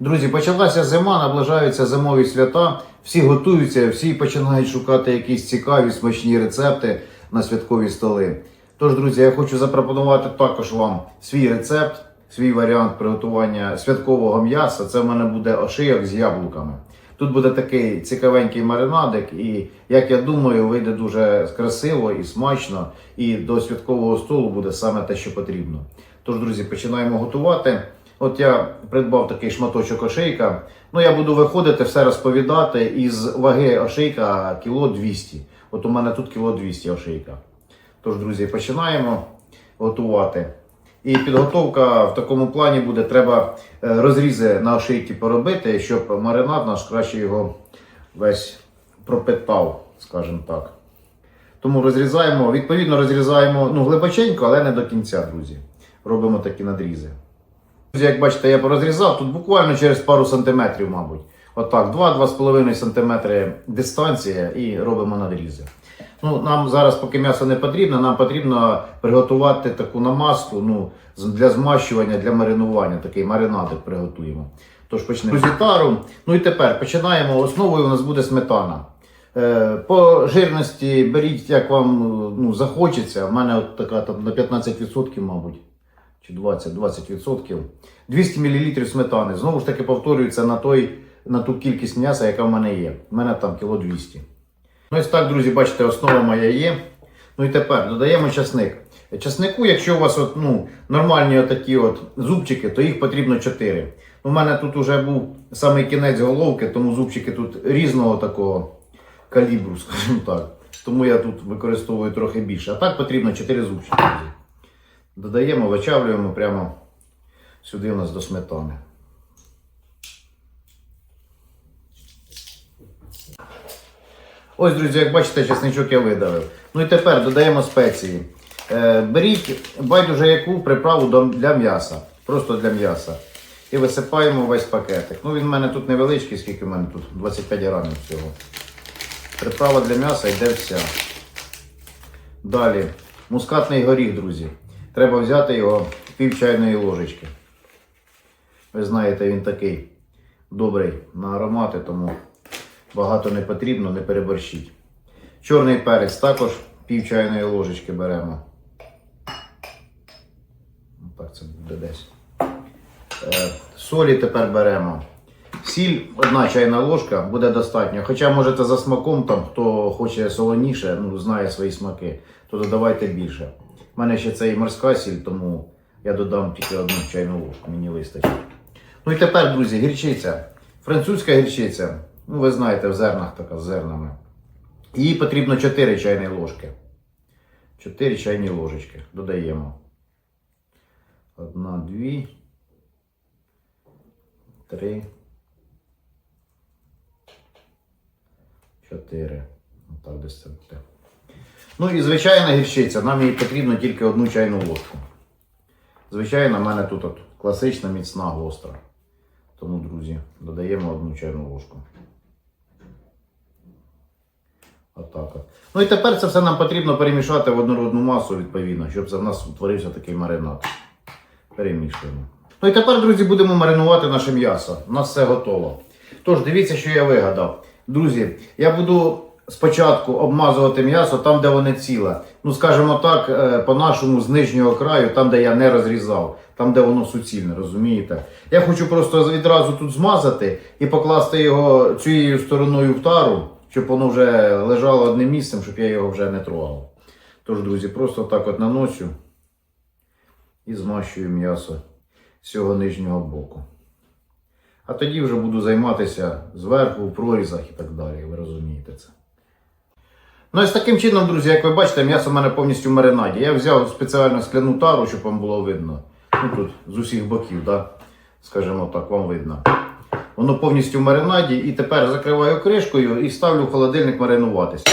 Друзі, почалася зима, наближаються зимові свята. Всі готуються, всі починають шукати якісь цікаві смачні рецепти на святкові столи. Тож, друзі, я хочу запропонувати також вам свій рецепт, свій варіант приготування святкового м'яса. Це в мене буде ошийок з яблуками. Тут буде такий цікавенький маринадик, і як я думаю, вийде дуже красиво і смачно. І до святкового столу буде саме те, що потрібно. Тож, друзі, починаємо готувати. От я придбав такий шматочок ошейка. Ну, я буду виходити, все розповідати із ваги ошейка кіло 200. От у мене тут кіло 200 ошейка. Тож, друзі, починаємо готувати. І підготовка в такому плані буде, треба е, розрізи на ошейки поробити, щоб маринад наш краще його весь пропитав, скажімо так. Тому розрізаємо, відповідно, розрізаємо ну, глибоченько, але не до кінця, друзі. Робимо такі надрізи. Друзі, як бачите, я порозрізав тут буквально через пару сантиметрів, мабуть. Отак, 2-2,5 см дистанція і робимо надрізи. Ну, нам зараз, поки м'ясо не потрібно, нам потрібно приготувати таку намазку ну, для змащування, для маринування. Такий маринадик приготуємо. Тож почнемо з тару. Ну і тепер починаємо. Основою у нас буде сметана. Е, По жирності беріть, як вам ну, захочеться. У мене от така там на 15%, мабуть чи 20-20%. 200 мл сметани. Знову ж таки повторюється на, той, на ту кількість м'яса, яка в мене є. У мене там кіло 200. Ну ось так, друзі, бачите, основа моя є. Ну і тепер додаємо часник. Часнику, якщо у вас от, ну, нормальні отакі от зубчики, то їх потрібно 4. У мене тут вже був самий кінець головки, тому зубчики тут різного такого калібру, скажімо так. Тому я тут використовую трохи більше. А так потрібно 4 зубчики. Додаємо, вичавлюємо прямо сюди у нас до сметани. Ось, друзі, як бачите, чесничок я видавив. Ну і тепер додаємо спеції. Е, беріть байдуже яку приправу для м'яса. Просто для м'яса. І висипаємо весь пакетик. Ну, він в мене тут невеличкий, скільки в мене тут 25 грамів всього. Приправа для м'яса йде вся. Далі, мускатний горіх, друзі. Треба взяти його пів чайної ложечки. Ви знаєте, він такий добрий на аромати, тому багато не потрібно, не переборщіть. Чорний перець також пів чайної ложечки беремо. Ну, Так це буде десь. Е, Солі тепер беремо. Сіль, одна чайна ложка буде достатньо. Хоча можете за смаком, там, хто хоче солоніше, ну, знає свої смаки, то додавайте більше. У мене ще це і морська сіль, тому я додам тільки одну чайну ложку, мені вистачить. Ну і тепер, друзі, гірчиця. Французька гірчиця. Ну, ви знаєте, в зернах така з зернами. Її потрібно 4 чайні ложки. 4 чайні ложечки. Додаємо. Одна, дві. Три. Чотири. Отак десь це буде. Ну і звичайна гірчиця. Нам їй потрібно тільки одну чайну ложку. Звичайно, в мене тут от класична міцна гостра. Тому, друзі, додаємо одну чайну ложку. Отак от. Ну і тепер це все нам потрібно перемішати в однородну масу, відповідно, щоб це в нас утворився такий маринад. Перемішуємо. Ну і тепер, друзі, будемо маринувати наше м'ясо. У нас все готово. Тож, дивіться, що я вигадав. Друзі, я буду спочатку обмазувати м'ясо там, де воно ціле. Ну, скажімо так, е, по-нашому з нижнього краю, там, де я не розрізав, там, де воно суцільне, розумієте? Я хочу просто відразу тут змазати і покласти його цією стороною в тару, щоб воно вже лежало одним місцем, щоб я його вже не трогав. Тож, друзі, просто так от наношу і змащую м'ясо з цього нижнього боку. А тоді вже буду займатися зверху, в прорізах і так далі. Ви розумієте це. Ну і з таким чином, друзі, як ви бачите, м'ясо в мене повністю в маринаді. Я взяв спеціально скляну тару, щоб вам було видно. Ну тут з усіх боків, да? скажімо так, вам видно. Воно повністю в маринаді і тепер закриваю кришкою і ставлю в холодильник маринуватися.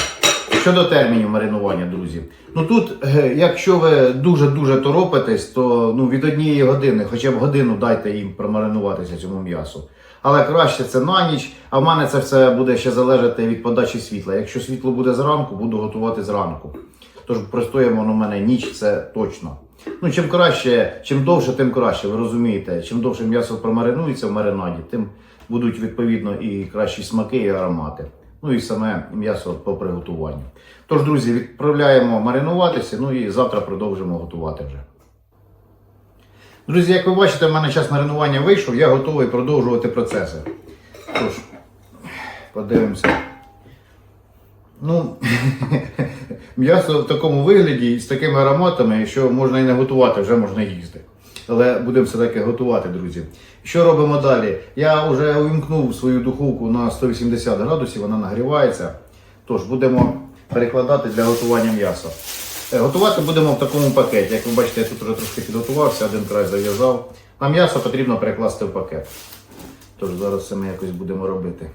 Щодо термінів маринування, друзі. Ну тут, е, якщо ви дуже-дуже торопитесь, то ну, від однієї години, хоча б годину дайте їм промаринуватися цьому м'ясу. Але краще це на ніч, а в мене це все буде ще залежати від подачі світла. Якщо світло буде зранку, буду готувати зранку. Тож простоїмо воно в мене ніч, це точно. Ну, чим краще, чим довше, тим краще, ви розумієте. Чим довше м'ясо промаринується в маринаді, тим будуть відповідно і кращі смаки, і аромати. Ну і саме м'ясо по приготуванню. Тож, друзі, відправляємо маринуватися, ну і завтра продовжимо готувати вже. Друзі, як ви бачите, в мене час маринування вийшов, я готовий продовжувати процеси. Тож, подивимося. Ну, м'ясо в такому вигляді і з такими ароматами, що можна і не готувати, вже можна їсти. Але будемо все-таки готувати, друзі. Що робимо далі? Я вже увімкнув свою духовку на 180 градусів, вона нагрівається. Тож будемо перекладати для готування м'яса. Е, Готувати будемо в такому пакеті. Як ви бачите, я тут вже трошки підготувався, один край зав'язав. А м'ясо потрібно перекласти в пакет. Тож зараз це ми якось будемо робити.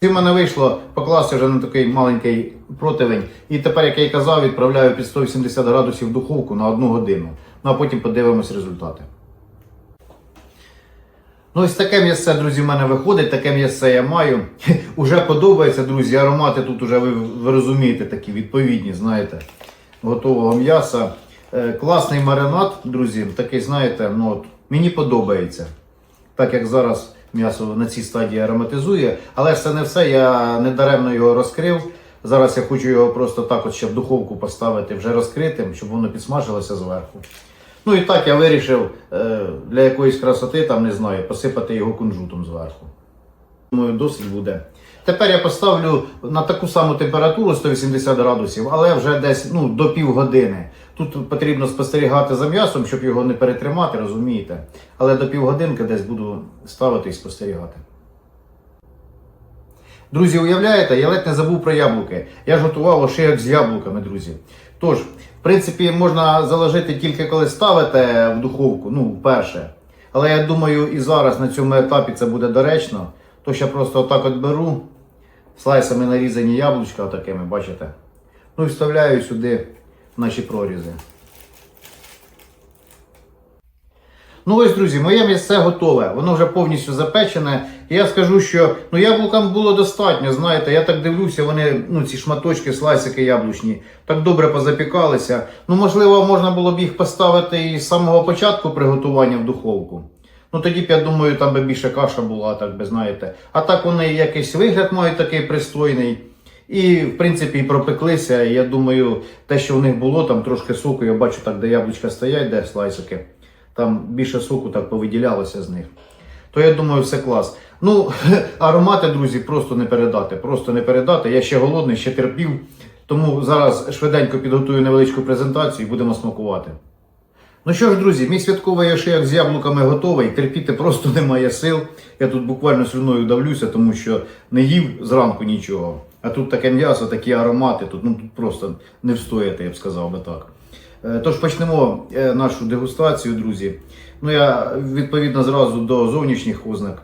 І в мене вийшло покласти вже на такий маленький противень. І тепер, як я й казав, відправляю під 180 градусів в духовку на одну годину. Ну а потім подивимось результати. Ну, ось таке м'ясце, друзі, в мене виходить, таке м'ясце я маю. Уже подобається, друзі. Аромати тут уже ви, ви розумієте, такі відповідні, знаєте, готового м'яса. Е, класний маринад, друзі, такий, знаєте, ну от, мені подобається. Так як зараз м'ясо на цій стадії ароматизує, але ж це не все, я недаремно його розкрив. Зараз я хочу його просто так, от ще в духовку поставити вже розкритим, щоб воно підсмажилося зверху. Ну і так я вирішив е, для якоїсь красоти, там не знаю, посипати його кунжутом зверху. Думаю, досить буде. Тепер я поставлю на таку саму температуру 180 градусів, але вже десь ну, до півгодини. Тут потрібно спостерігати за м'ясом, щоб його не перетримати, розумієте? Але до півгодинки десь буду ставити і спостерігати. Друзі, уявляєте, я ледь не забув про яблуки. Я ж готував ошийок з яблуками, друзі. Тож, принципі, можна заложити тільки коли ставите в духовку, ну, вперше. Але я думаю, і зараз на цьому етапі це буде доречно. То я просто отак от беру, слайсами нарізані яблучка, отакими, бачите? Ну і вставляю сюди наші прорізи. Ну ось, друзі, моє місце готове. Воно вже повністю запечене. Я скажу, що ну, яблукам було достатньо. Знаєте, я так дивлюся, вони, ну, ці шматочки, слайсики яблучні, так добре позапікалися. Ну, можливо, можна було б їх поставити і з самого початку приготування в духовку. Ну тоді б, я думаю, там би більше каша була, так би знаєте. А так вони якийсь вигляд мають такий пристойний. І, в принципі, і пропеклися. Я думаю, те, що в них було, там трошки соку, я бачу так, де яблучка стоять, де слайсики. Там більше соку так повиділялося з них. То я думаю, все клас. Ну, аромати, друзі, просто не передати. Просто не передати. Я ще голодний, ще терпів. Тому зараз швиденько підготую невеличку презентацію і будемо смакувати. Ну що ж, друзі, мій святковий ошияк з яблуками готовий. Терпіти просто немає сил. Я тут буквально слюною давлюся, тому що не їв зранку нічого. А тут таке м'ясо, такі аромати, тут, ну, тут просто не встояти, я б сказав би так. Е, Тож почнемо е, нашу дегустацію, друзі. Ну я відповідно зразу до зовнішніх ознак.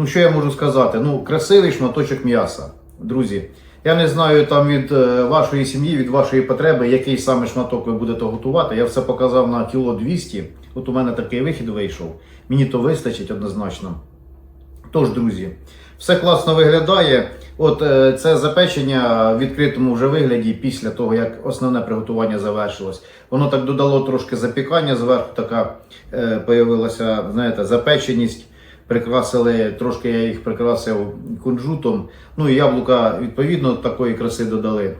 Ну що я можу сказати? Ну, красивий шматочок м'яса, друзі. Я не знаю там від е, вашої сім'ї, від вашої потреби, який саме шматок ви будете готувати. Я все показав на кіло 200. От у мене такий вихід вийшов. Мені то вистачить однозначно. Тож, друзі, все класно виглядає. От е, це запечення в відкритому вже вигляді після того, як основне приготування завершилось. Воно так додало трошки запікання зверху, така е, появилася, знаєте, запеченість. Прикрасили, трошки я їх прикрасив кунжутом. Ну і яблука відповідно такої краси додали.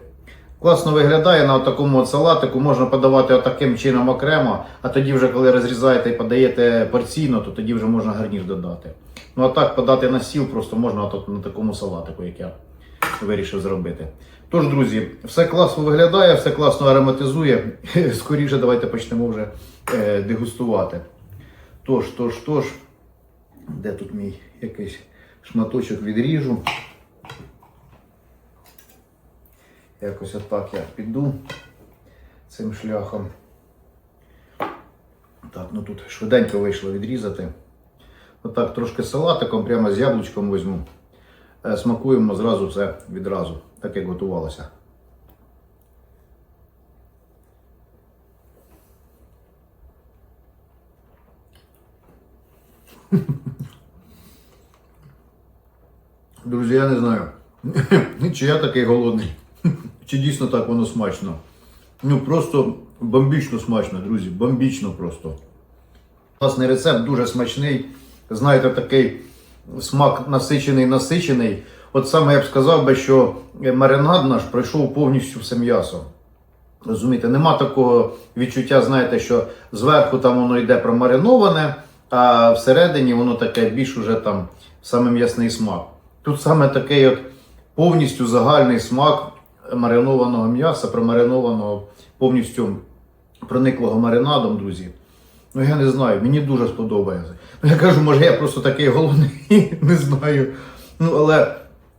Класно виглядає на такому салатику, можна подавати отаким чином окремо, а тоді вже коли розрізаєте і подаєте порційно, то тоді вже можна гарнір додати. Ну а так подати на стіл просто можна отак на такому салатику, як я вирішив зробити. Тож, друзі, все класно виглядає, все класно ароматизує. Скоріше давайте почнемо вже е, дегустувати. Тож, тож, тож, де тут мій якийсь шматочок відріжу. Якось отак я піду цим шляхом. Так, ну тут швиденько вийшло відрізати. Отак трошки салатиком, прямо з яблучком візьму. Е, смакуємо зразу це відразу, так як готувалося. Друзі, я не знаю, чи я такий голодний, чи дійсно так воно смачно. Ну просто бомбічно смачно, друзі, бомбічно просто. Власний рецепт дуже смачний. Знаєте, такий смак насичений, насичений. От саме я б сказав би, що маринад наш пройшов повністю все м'ясо. Розумієте, нема такого відчуття, знаєте, що зверху там воно йде промариноване, а всередині воно таке більш уже там саме м'ясний смак. Тут саме такий от повністю загальний смак маринованого м'яса, промаринованого повністю прониклого маринадом, друзі. Ну я не знаю, мені дуже сподобається. Ну я кажу, може я просто такий голодний, не знаю. Ну але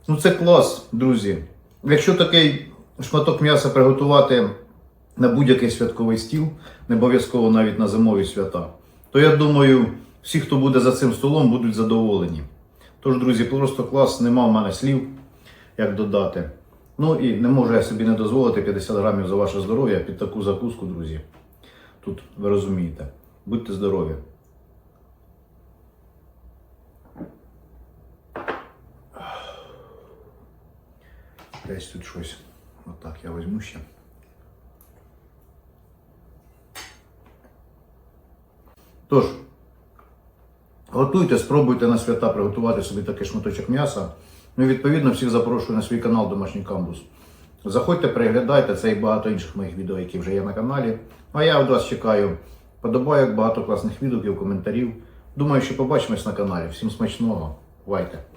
ну це клас, друзі. Якщо такий шматок м'яса приготувати на будь-який святковий стіл, не обов'язково навіть на зимові свята, то я думаю, всі, хто буде за цим столом, будуть задоволені. Тож, друзі, просто клас, нема в мене слів, як додати. Ну і не можу я собі не дозволити 50 грамів за ваше здоров'я під таку закуску, друзі. Тут ви розумієте. Будьте здорові. Десь тут щось. Отак я візьму ще. Тож, готуйте, спробуйте на свята приготувати собі такий шматочок м'яса. Ну, і, відповідно, всіх запрошую на свій канал Домашній Камбус. Заходьте, переглядайте це і багато інших моїх відео, які вже є на каналі. А я від вас чекаю подобайок, багато класних відгуків, коментарів. Думаю, що побачимось на каналі. Всім смачного. Бувайте!